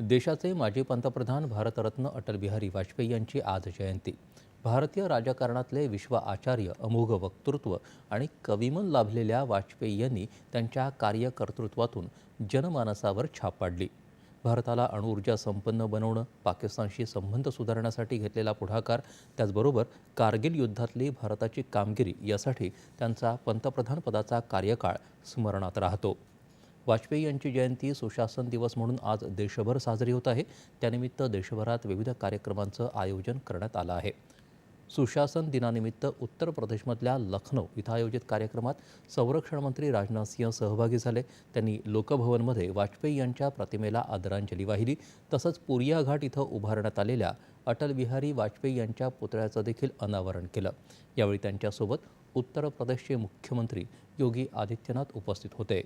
देशाचे माजी पंतप्रधान भारतरत्न अटलबिहारी वाजपेयी यांची आज जयंती. भारतीय राजकारणातले विश्व आचार्य अमोघ वक्तृत्व आणि कविमन लाभलेल्या वाजपेयी यांनी त्यांच्या कार्यकर्तृत्वातून जनमानसावर छाप पाडली. भारताला अणुऊर्जा संपन्न बनवणं पाकिस्तानशी संबंध सुधारण्यासाठी घेतलेला पुढाकार त्याचबरोबर कारगिल युद्धातली भारताची कामगिरी यासाठी त्यांचा पंतप्रधानपदाचा कार्यकाळ स्मरणात राहतो. वाजपेयी यांची जयंती सुशासन दिवस म्हणून आज देशभर साजरी होत आहे. त्यानिमित्त देशभरात विविध कार्यक्रमांचं आयोजन करण्यात आलं आहे. सुशासन दिनानिमित्त उत्तर प्रदेशमधल्या लखनौ इथं आयोजित कार्यक्रमात संरक्षण मंत्री राजनाथ सिंह सहभागी झाले. त्यांनी लोकभवनमध्ये वाजपेयी यांच्या प्रतिमेला आदरांजली वाहिली. तसंच पुरिया घाट इथं उभारण्यात आलेल्या अटल बिहारी वाजपेयी यांच्या पुतळ्याचं देखील अनावरण केलं. यावेळी त्यांच्यासोबत उत्तर प्रदेशचे मुख्यमंत्री योगी आदित्यनाथ उपस्थित होते.